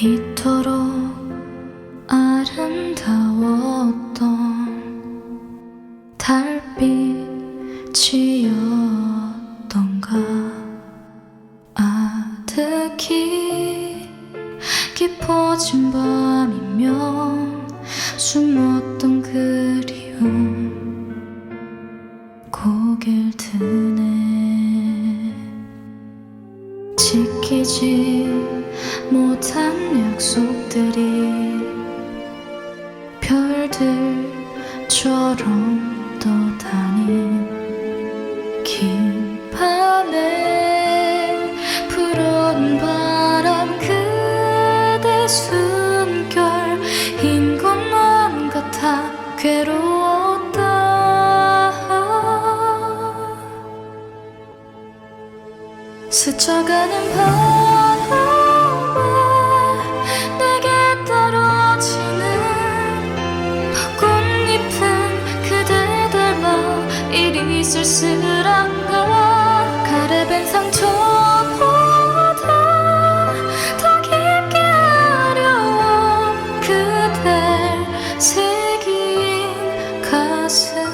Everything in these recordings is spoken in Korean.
이토록 아름다웠던 달빛이었던가? 아득히 깊어진 밤이면 숨었던 그리움 고개를 드네. 지키지 못한 약속들이 별들처럼 떠다닌 긴 밤에 불어온 바람 그대 숨결 흰 것만 같아 괴로웠다. 스쳐가는 바 쓸쓸한가 가래밴 상처보다 더 깊게 아려워 그댈 새긴 가슴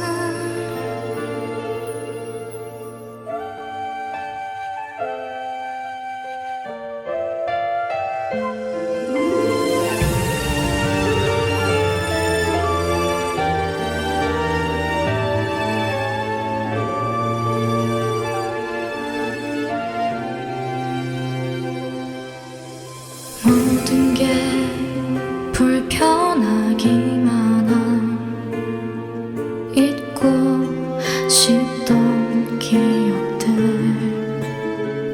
싶던 기억들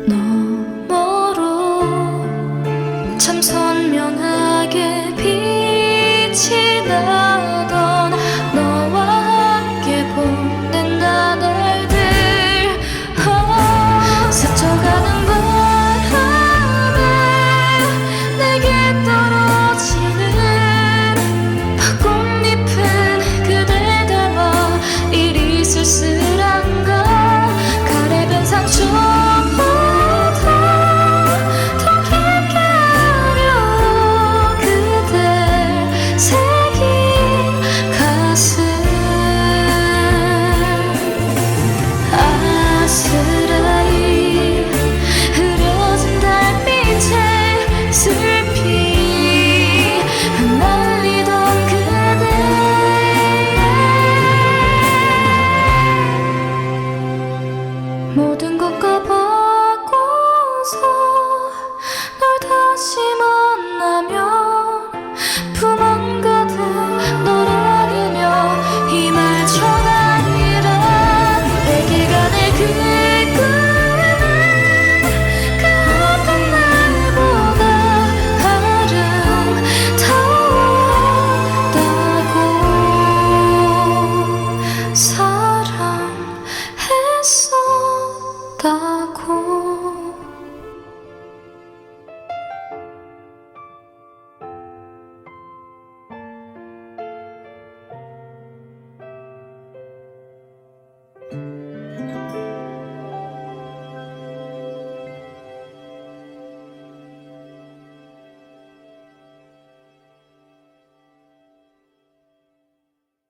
너머로 참 선명한 Nangungkapal